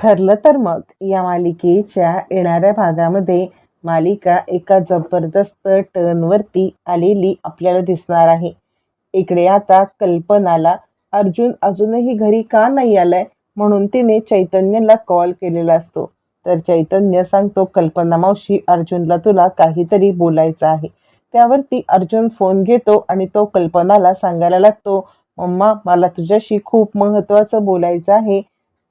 ठरलं तर मग या मालिकेच्या येणाऱ्या भागामध्ये मालिका एका जबरदस्त टर्नवरती आलेली आपल्याला दिसणार आहे. इकडे आता कल्पनाला अर्जुन अजूनही घरी का नाही आलाय म्हणून तिने चैतन्यला कॉल केलेला असतो. तर चैतन्य सांगतो कल्पना मावशी अर्जुनला तुला काहीतरी बोलायचं आहे. त्यावरती अर्जुन फोन घेतो आणि तो कल्पनाला सांगायला लागतो मम्मा मला तुझ्याशी खूप महत्त्वाचं बोलायचं आहे.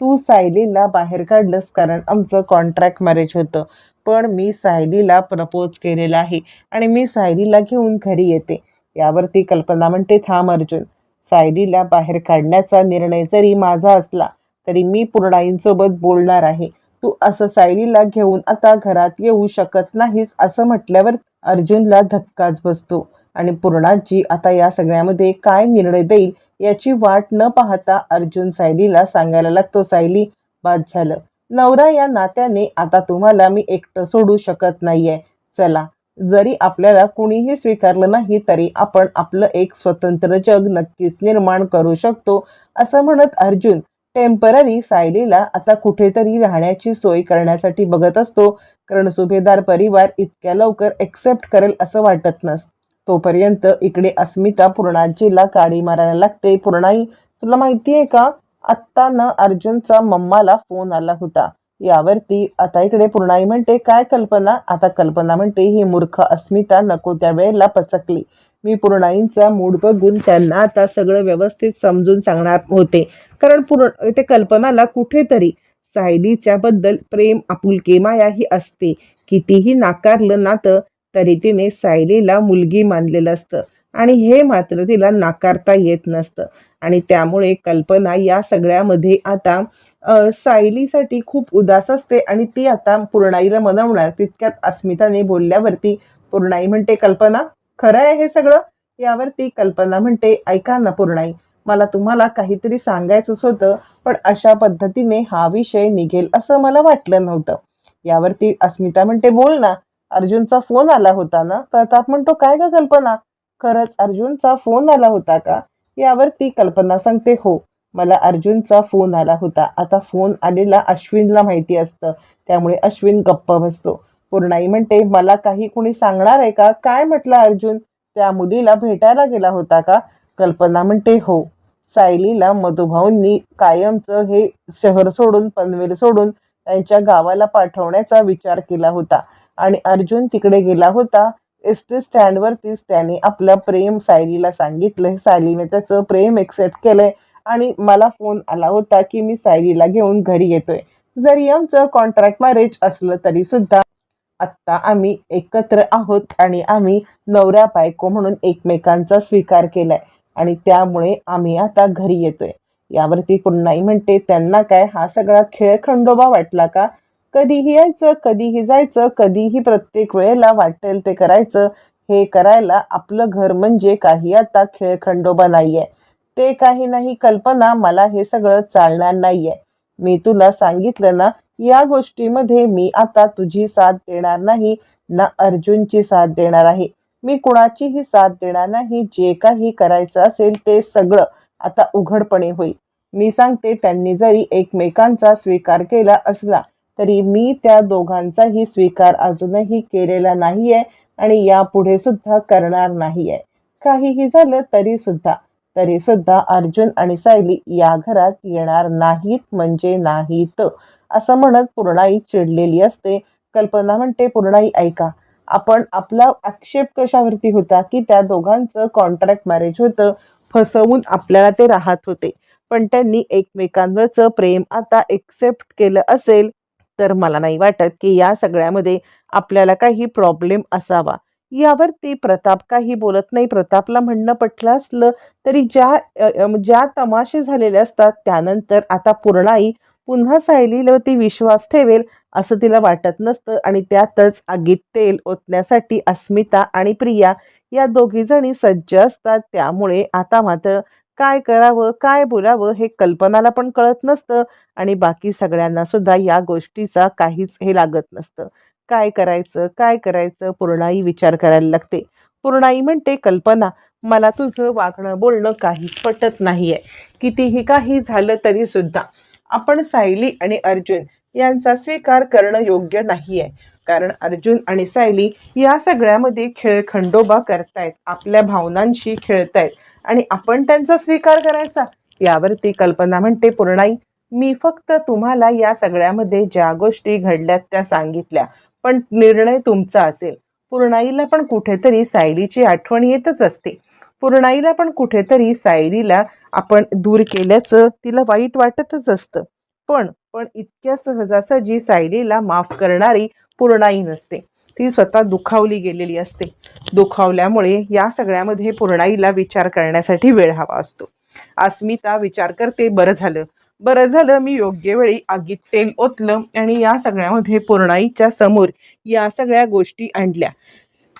तू सायलीला बाहेर काढलंस कारण आमचं कॉन्ट्रॅक्ट मॅरेज होतं. पण मी सायलीला प्रपोज केलेलं आहे आणि मी सायलीला घेऊन घरी येते. यावरती कल्पना म्हणते थांब अर्जुन. सायलीला बाहेर काढण्याचा निर्णय जरी माझा असला तरी मी पूर्णाईंसोबत बोलणार आहे. तू असं सायलीला घेऊन आता घरात येऊ शकत नाहीस असं म्हटल्यावर अर्जुनला धक्काच बसतो. आणि पूर्णाजी आता या सगळ्यामध्ये काय निर्णय देईल याची वाट न पाहता अर्जुन सायलीला सांगायला लागतो सायली बाद झालं. नवरा या नात्याने आता तुम्हाला मी एकटं सोडू शकत नाहीये. चला जरी आपल्याला कुणीही स्वीकारलं नाही तरी आपण आपलं एक स्वतंत्र जग नक्कीच निर्माण करू शकतो असं म्हणत अर्जुन टेंपररी सायलीला आता कुठेतरी राहण्याची सोय करण्यासाठी बघत असतो. कारण सुभेदार परिवार इतक्या लवकर एक्सेप्ट करेल असं वाटत नसतं. तोपर्यंत इकडे अस्मिता पूर्णाजीला काडी मारायला लागते. पूर्णाई तुला माहिती आहे का? आत्ता ना अर्जुनचा मम्माला फोन आला होता. यावरती आता इकडे पूर्णाई म्हणते काय कल्पना? आता कल्पना म्हणते ही मूर्ख अस्मिता नको त्या वेळेला पचकली. मी पूर्णाईंचा मूड बघून त्यांना आता सगळं व्यवस्थित समजून सांगणार होते. कारण पूर्ण ते कल्पनाला कुठेतरी सायलीच्या बद्दल प्रेम आपुलकी माया ही असते. कितीही नाकारलं नातं तरी तिने सायलीला मुलगी मानलेलं असतं. आणि हे मात्र तिला नाकारता येत नसतं. आणि त्यामुळे कल्पना या सगळ्यामध्ये आता सायलीसाठी खूप उदास असते आणि ती आता पूर्णाईला मनवणार. तितक्यात अस्मिताने बोलल्यावरती पूर्णाई म्हणते कल्पना खरं आहे हे सगळं? यावरती कल्पना म्हणते ऐका ना पूर्णाई मला तुम्हाला काहीतरी सांगायचंच होतं पण अशा पद्धतीने हा विषय निघेल असं मला वाटलं नव्हतं. यावरती अस्मिता म्हणते बोल ना अर्जुनचा फोन आला होता ना? प्रताप म्हणतो काय ग कल्पना? खरंच अर्जुनचा फोन आला होता का? यावर ती कल्पना सांगते हो मला अर्जुनचा फोन आला होता. आता फोन आलेला अश्विनला माहिती असतं. त्यामुळे अश्विन गप्प बसतो. पूर्णाई म्हणते मला काही कुणी सांगणार आहे का? काय म्हटलं अर्जुन? त्या मुलीला भेटायला गेला होता का? कल्पना म्हणते हो. सायलीला मधुभाऊंनी कायमचं हे शहर सोडून पनवेल सोडून त्यांच्या गावाला पाठवण्याचा विचार केला होता. आणि अर्जुन तिकडे गेला होता. एस टी स्टँडवरतीच त्याने आपलं प्रेम सायलीला सांगितलं सायलीने त्याचं प्रेम एक्सेप्ट केलंय. आणि मला फोन आला होता की मी सायलीला घेऊन घरी येतोय. जरी आमचं कॉन्ट्रॅक्ट मॅरेज असलं तरी सुद्धा आत्ता आम्ही एकत्र आहोत आणि आम्ही नवऱ्या बायको म्हणून एकमेकांचा स्वीकार केलाय. आणि त्यामुळे आम्ही आता घरी येतोय. यावरती पुन्हाही म्हणते त्यांना काय हा सगळा खेळ खंडोबा वाटला का? कधीही यायचं कधीही जायचं कधीही प्रत्येक वेळेला वाटेल ते करायचं. हे करायला आपलं घर म्हणजे काही आता खेळ खंडोबा नाहीये. ते काही नाही कल्पना मला हे सगळं चालणार नाहीये. मी तुला सांगितलं ना या गोष्टीमध्ये मी आता तुझी साथ देणार नाही ना अर्जुनची साथ देणार आहे. मी कुणाचीही साथ देणार नाही जे काही करायचं असेल ते सगळं आता उघडपणे होईल. मी सांगते त्यांनी जरी एकमेकांचा स्वीकार केला असला तरी मी त्या दोघांचाही स्वीकार अजूनही केलेला नाहीये आणि यापुढे सुद्धा करणार नाहीये. काहीही झालं तरी सुद्धा तरी सुद्धा अर्जुन आणि सायली या घरात येणार नाहीत म्हणजे नाहीत असं म्हणत पूर्णाई चिडलेली असते. कल्पना म्हणते पूर्णाई ऐका आपण आपला आक्षेप कशावरती होता की त्या दोघांचं कॉन्ट्रॅक्ट मॅरेज होतं फसवून आपल्याला ते राहत होते. पण त्यांनी एकमेकांवरचं प्रेम आता एक्सेप्ट केलं असेल तर मला नाही वाटत की या सगळ्यामध्ये आपल्याला काही प्रॉब्लेम असावा. यावर ते प्रताप काही बोलत नाही. प्रतापला म्हणणं पटलं असलं तरी ज्या ज्या तमाशे झालेले असतात त्यानंतर आता पूर्णाई पुन्हा सायलीवरती विश्वास ठेवेल असं तिला वाटत नसतं आणि त्यातच आगीत तेल ओतण्यासाठी अस्मिता आणि प्रिया या दोघी जणी सज्ज असतात. त्यामुळे आता मात्र काय करावं काय बोलावं हे कल्पनाला पण कळत नसतं आणि बाकी सगळ्यांना सुद्धा या गोष्टीचा काहीच हे लागत नसतं. काय करायचं काय करायचं? पूर्णाई विचार करायला लागते. पूर्णाई म्हणते कल्पना मला तुझं वागणं बोलणं काहीच पटत नाही आहे कितीही काही झालं तरी सुद्धा आपण सायली आणि अर्जुन यांचा स्वीकार करणं योग्य नाही आहे कारण अर्जुन आणि सायली या सगळ्यामध्ये खेळ खंडोबा करतायत आपल्या भावनांशी खेळतायत. आणि आपण त्यांचा स्वीकार करायचा. यावरती कल्पना म्हणते पूर्णाई मी फक्त तुम्हाला या सगळ्यामध्ये ज्या गोष्टी घडल्यात त्या सांगितल्या पण निर्णय तुमचा असेल. पूर्णाईला पण कुठेतरी सायलीची आठवण येतच असते. पूर्णाईला पण कुठेतरी सायलीला आपण दूर केल्याचं तिला वाईट वाटतच असतं. पण पण इतक्या सहजासहजी सायलीला माफ करणारी पूर्णाई नसते. ती स्वतः दुखावली गेलेली असते. दुखावल्यामुळे या सगळ्यामध्ये पूर्णाईला विचार करण्यासाठी वेळ हवा असतो. अस्मिता विचार करते बरं झालं. बरं झालं मी योग्य वेळी आगीत तेल ओतलं आणि या सगळ्यामध्ये पूर्णाईच्या समोर या सगळ्या गोष्टी आणल्या.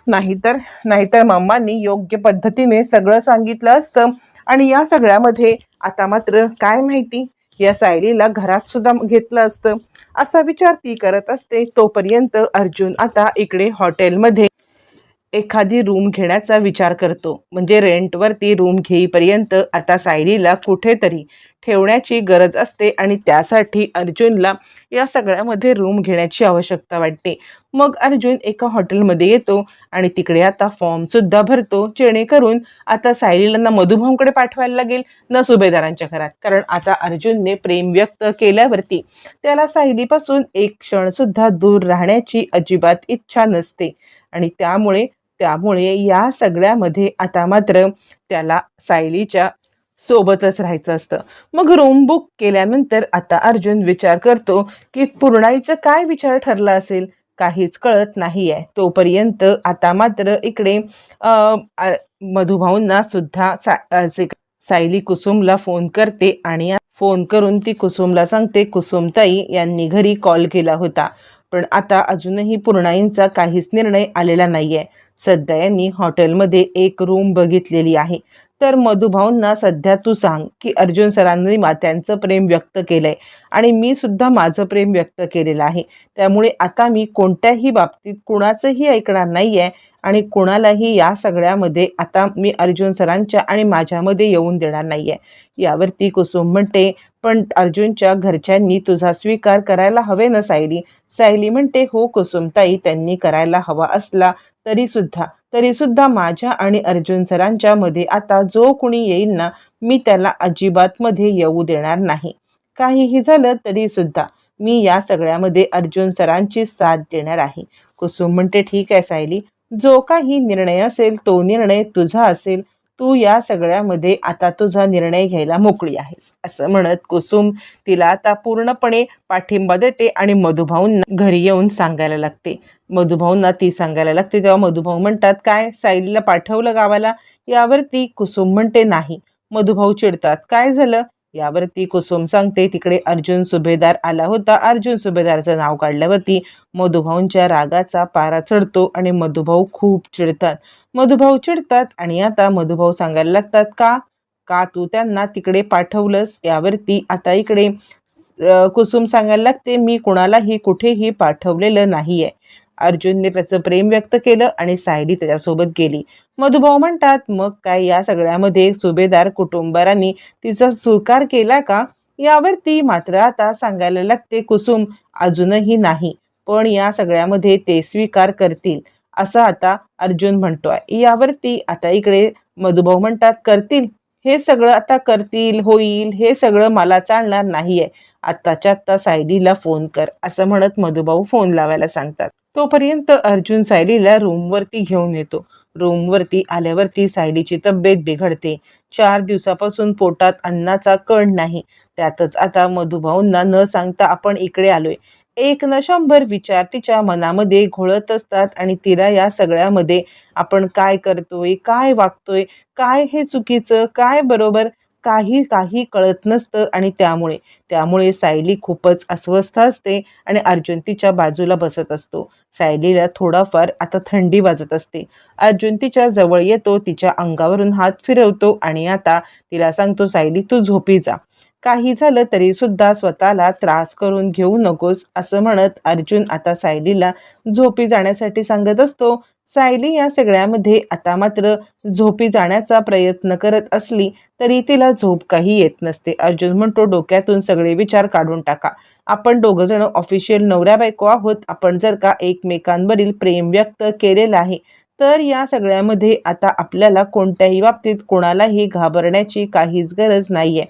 नाहीतर नाहीतर मम्मांनी योग्य पद्धतीने सगळं सांगितलं असतं आणि या सगळ्यामध्ये आता मात्र काय माहिती? या सायलीला घरात सुद्धा घेतलं असतं. असा विचार ती करत असते. तोपर्यंत अर्जुन आता इकडे हॉटेलमध्ये एखादी रूम घेण्याचा विचार करतो. म्हणजे रेंटवरती रूम घेईपर्यंत आता सायलीला कुठेतरी ठेवण्याची गरज असते आणि त्यासाठी अर्जुनला या सगळ्यामध्ये रूम घेण्याची आवश्यकता वाटते. मग अर्जुन एका हॉटेलमध्ये येतो आणि तिकडे आता फॉर्मसुद्धा भरतो. जेणेकरून आता सायलीला ना मधुभाऊंकडे पाठवायला लागेल ना सुभेदारांच्या घरात. कारण आता अर्जुनने प्रेम व्यक्त केल्यावरती त्याला सायलीपासून एक क्षणसुद्धा दूर राहण्याची अजिबात इच्छा नसते. आणि त्यामुळे त्यामुळे या सगळ्यामध्ये आता मात्र त्याला सायलीच्या सोबतच राहायचं असतं. मग रूम बुक केल्यानंतर आता अर्जुन विचार करतो की पूर्णाईचं काय विचार ठरला असेल? काहीच कळत नाही आहे तोपर्यंत आता मात्र इकडे मधुभाऊंना सुद्धा सा सायली कुसुमला फोन करते आणि फोन करून ती कुसुमला सांगते कुसुमताई यांनी घरी कॉल केला होता. पण आता अजूनही पूर्णाईंचा काहीच निर्णय आलेला नाही आहे सध्या यांनी हॉटेलमध्ये एक रूम बघितलेली आहे. तर मधुभाऊंना सध्या तू सांग की अर्जुन सरांनी त्यांचं प्रेम व्यक्त केलं आहे आणि मी सुद्धा माझं प्रेम व्यक्त केलेलं आहे. त्यामुळे आता मी कोणत्याही बाबतीत कुणाचंही ऐकणार नाही आहे आणि कुणालाही या सगळ्यामध्ये आता मी अर्जुन सरांच्या आणि माझ्यामध्ये येऊन देणार नाही आहे यावरती कुसुम म्हणते पण अर्जुनच्या घरच्यांनी तुझा स्वीकार करायला हवे ना सायली? सायली म्हणते हो कुसुमताई त्यांनी करायला हवा असला तरीसुद्धा. तरीसुद्धा माझ्या आणि अर्जुन सरांच्या मध्ये आता जो कुणी येईल ना मी त्याला अजिबात मध्ये येऊ देणार नाही. काहीही झालं तरीसुद्धा मी या सगळ्यामध्ये अर्जुन सरांची साथ देणार आहे. कुसुम म्हणते ठीक आहे सायली. जो काही निर्णय असेल तो निर्णय तुझा असेल. तू या सगळ्यामध्ये आता तुझा निर्णय घ्यायला मोकळी आहेस. असं म्हणत कुसुम तिला आता पूर्णपणे पाठिंबा देते आणि मधुभाऊंना घरी येऊन सांगायला लागते. मधुभाऊंना ती सांगायला लागते तेव्हा मधुभाऊ म्हणतात काय सायलीला पाठवलं गावाला? यावरती कुसुम म्हणते नाही. मधुभाऊ चिडतात काय झालं? यावरती कुसुम सांगते तिकडे अर्जुन सुभेदार आला होता. अर्जुन सुभेदारचं नाव काढल्यावरती मधुभाऊंच्या रागाचा पारा चढतो आणि मधुभाऊ खूप चिडतात. मधुभाऊ चिडतात आणि आता मधुभाऊ सांगायला लागतात का? का तू त्यांना तिकडे पाठवलंस? यावरती आता इकडे कुसुम सांगायला लागते मी कुणालाही कुठेही पाठवलेलं नाही आहे अर्जुनने त्याचं प्रेम व्यक्त केलं आणि सायली त्याच्यासोबत गेली. मधुभाऊ म्हणतात मग काय या सगळ्यामध्ये सुभेदार कुटुंबारांनी तिचा स्वीकार केला का? यावरती मात्र आता सांगायला लागते कुसुम अजूनही नाही पण या सगळ्यामध्ये ते स्वीकार करतील असं आता अर्जुन म्हणतोय. यावरती आता इकडे मधुभाऊ म्हणतात करतील हे सगळं आता करतील होईल हे सगळं मला चालणार नाहीये. आत्ताच्या आत्ता सायलीला फोन कर असं म्हणत मधुभाऊ फोन लावायला सांगतात. तोपर्यंत अर्जुन सायलीला रूमवरती घेऊन येतो. रूमवरती आल्यावरती सायलीची तब्येत बिघडते. चार दिवसापासून पोटात अन्नाचा कण नाही. त्यातच आता मधुभाऊंना न सांगता आपण इकडे आलोय. एक न शंभर विचार तिच्या मनामध्ये घोळत असतात आणि तिला या सगळ्यामध्ये आपण काय करतोय काय वागतोय काय हे चुकीचं काय बरोबर? काही काही कळत नसतं आणि त्यामुळे त्यामुळे सायली खूपच अस्वस्थ असते आणि अर्जुन तिच्या बाजूला बसत असतो. सायलीला थोडाफार आता थंडी वाजत असते. अर्जुन तिच्या जवळ येतो तिच्या अंगावरून हात फिरवतो आणि आता तिला सांगतो सायली तू झोपी जा. काही झालं तरी सुद्धा स्वतःला त्रास करून घेऊ नकोस असं म्हणत अर्जुन आता सायलीला झोपी जाण्यासाठी सांगत असतो. सायली या सगळ्यामध्ये आता मात्र झोपी जाण्याचा प्रयत्न करत असली तरी तिला झोप काही येत नसते. अर्जुन म्हणतो डोक्यातून सगळे विचार काढून टाका. आपण दोघं जण ऑफिशियल नवऱ्या बायको आहोत. आपण जर का एकमेकांवरील प्रेम व्यक्त केलेलं आहे तर या सगळ्यामध्ये आता आपल्याला कोणत्याही बाबतीत कोणालाही घाबरण्याची काहीच गरज नाहीये.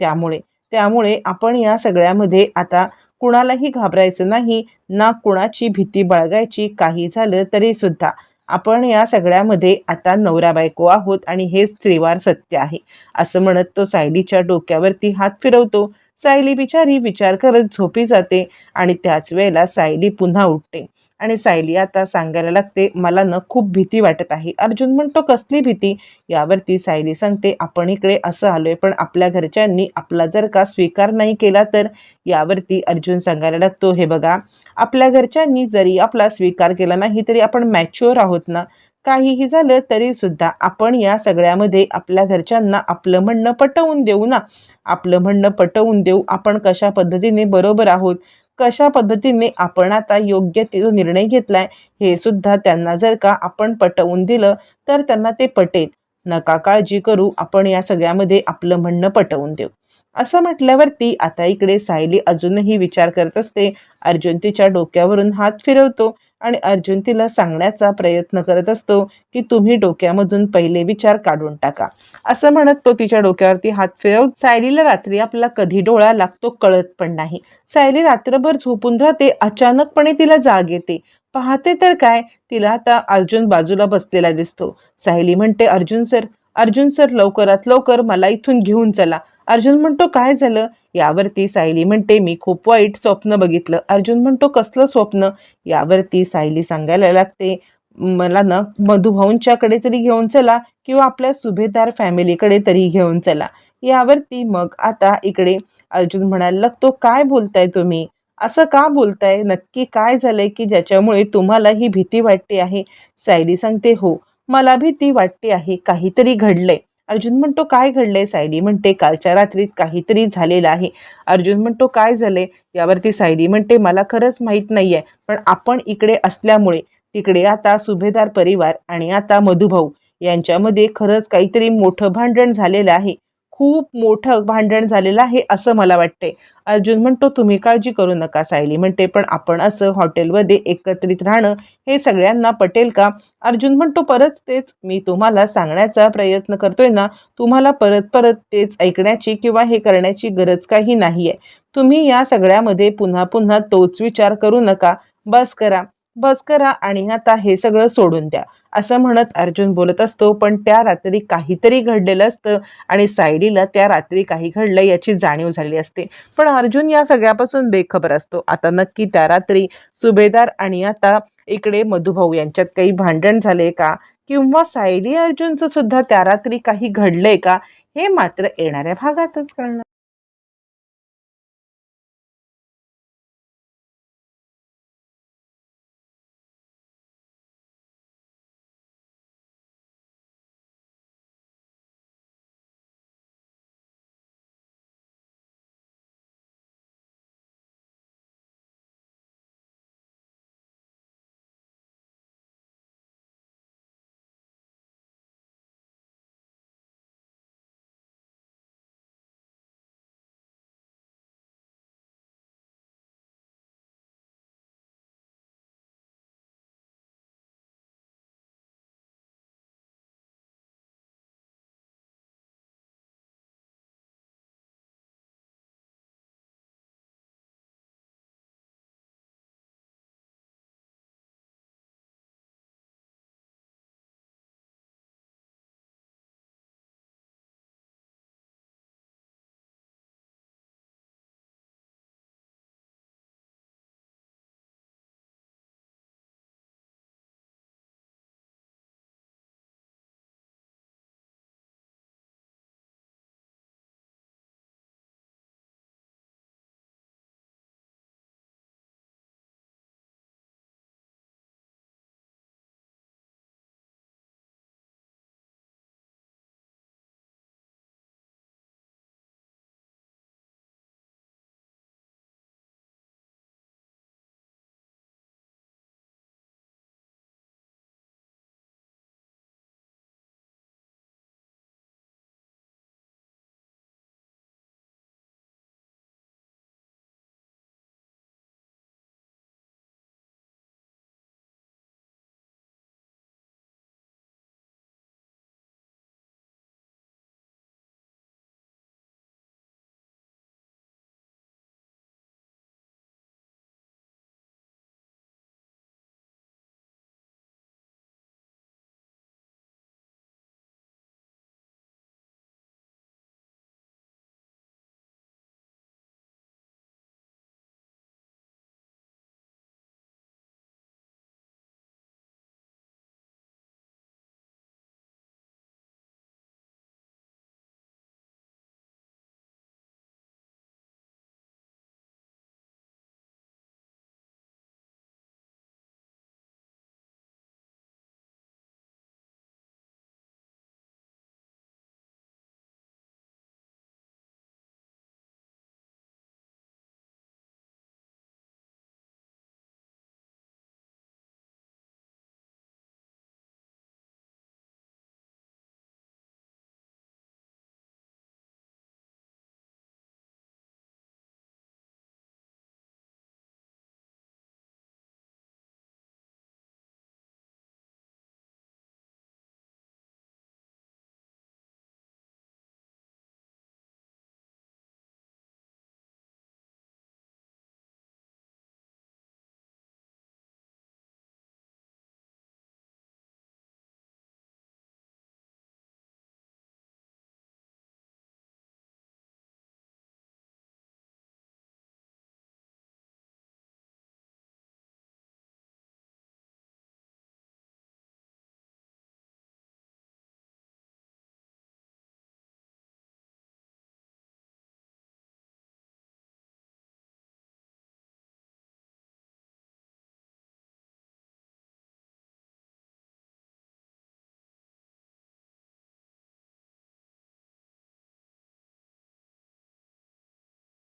त्यामुळे. त्यामुळे आपण या सगळ्यामध्ये आता कुणालाही घाबरायचं नाही ना कुणाची भीती बाळगायची काही झालं तरी सुद्धा आपण या सगळ्यामध्ये आता नवरा बायको आहोत आणि हे स्त्रीवार सत्य आहे. असं म्हणत तो सायलीच्या डोक्यावरती हात फिरवतो. सायली बिचारी विचार करत झोपी जाते आणि त्याच वेळेला सायली पुन्हा उठते. आणि सायली आता सांगायला लागते मला न खूप भीती वाटत आहे. अर्जुन म्हणतो कसली भीती? यावरती सायली सांगते आपण इकडे असं आलोय पण आपल्या घरच्यांनी आपला जर का स्वीकार नाही केला तर? यावरती अर्जुन सांगायला लागतो हे बघा आपल्या घरच्यांनी जरी आपला स्वीकार केला नाही तरी आपण मॅच्युअर आहोत ना? काहीही झालं तरी सुद्धा आपण या सगळ्यामध्ये आपल्या घरच्यांना आपलं म्हणणं पटवून देऊ ना. आपलं म्हणणं पटवून देऊ आपण कशा पद्धतीने बरोबर आहोत कशा पद्धतीने आपण आता योग्य ते जो निर्णय घेतलाय हे सुद्धा त्यांना जर का आपण पटवून दिलं तर त्यांना ते पटेल. नका काळजी करू आपण या सगळ्यामध्ये आपलं म्हणणं पटवून देऊ. असं म्हटल्यावरती आता इकडे सायली अजूनही विचार करत असते. अर्जुन तिच्या डोक्यावरून हात फिरवतो आणि अर्जुन तिला सांगण्याचा प्रयत्न करत असतो की तुम्ही डोक्यामधून पहिले विचार काढून टाका. असं म्हणत तो तिच्या डोक्यावरती हात फिरव सायलीला रात्री आपला कधी डोळा लागतो कळत पण नाही. सायली रात्रभर झोपून राहते अचानकपणे तिला जाग येते. पाहते तर काय तिला आता अर्जुन बाजूला बसलेला दिसतो. सायली म्हणते अर्जुन सर अर्जुन सर लवकरात लवकर मला इथून घेऊन चला. अर्जुन म्हणतो काय झालं? यावरती सायली म्हणते मी खूप वाईट स्वप्न बघितलं. अर्जुन म्हणतो कसलं स्वप्न? यावरती सायली सांगायला लागते मला ना मधुभाऊंच्याकडे तरी घेऊन चला किंवा आपल्या सुभेदार फॅमिलीकडे तरी घेऊन चला. यावरती मग आता इकडे अर्जुन म्हणायला लागतो काय बोलताय तुम्ही? असं का बोलताय? नक्की काय झालंय की ज्याच्यामुळे तुम्हाला ही भीती वाटते आहे? सायली सांगते हो मला भीती वाटते आहे काहीतरी घडलंय. अर्जुन म्हणतो काय घडलंय सायली? म्हणते कालच्या रात्रीत काहीतरी झालेलं आहे. अर्जुन म्हणतो काय झालंय? यावरती सायली म्हणते मला खरंच माहीत नाहीये पण आपण इकडे असल्यामुळे तिकडे आता सुभेदार परिवार आणि आता मधुभाऊ यांच्यामध्ये खरंच काहीतरी मोठं भांडण झालेलं आहे. खूप मोठं भांडण झालेलं आहे असं मला वाटते अर्जुन म्हणतो तुम्ही काळजी करू नका सायली. म्हणते पण आपण असं हॉटेलमध्ये एकत्रित राहणं हे सगळ्यांना पटेल का? अर्जुन म्हणतो परत तेच. मी तुम्हाला सांगण्याचा प्रयत्न करतोय ना तुम्हाला परत परत तेच ऐकण्याची किंवा हे करण्याची गरज काही नाही आहे तुम्ही या सगळ्यामध्ये पुन्हा पुन्हा तोच विचार करू नका. बस करा. बस करा आणि आता हे सगळं सोडून द्या. असं म्हणत अर्जुन बोलत असतो पण त्या रात्री काहीतरी घडलेलं असतं आणि सायलीला त्या रात्री काही घडलं याची जाणीव झाली असते. पण अर्जुन या सगळ्यापासून बेखबर असतो. आता नक्की त्या रात्री सुभेदार आणि आता इकडे मधुभाऊ यांच्यात काही भांडण झाले का? किंवा सायली अर्जुनचं सुद्धा त्या रात्री काही घडलंय का? हे मात्र येणाऱ्या भागातच कळणार.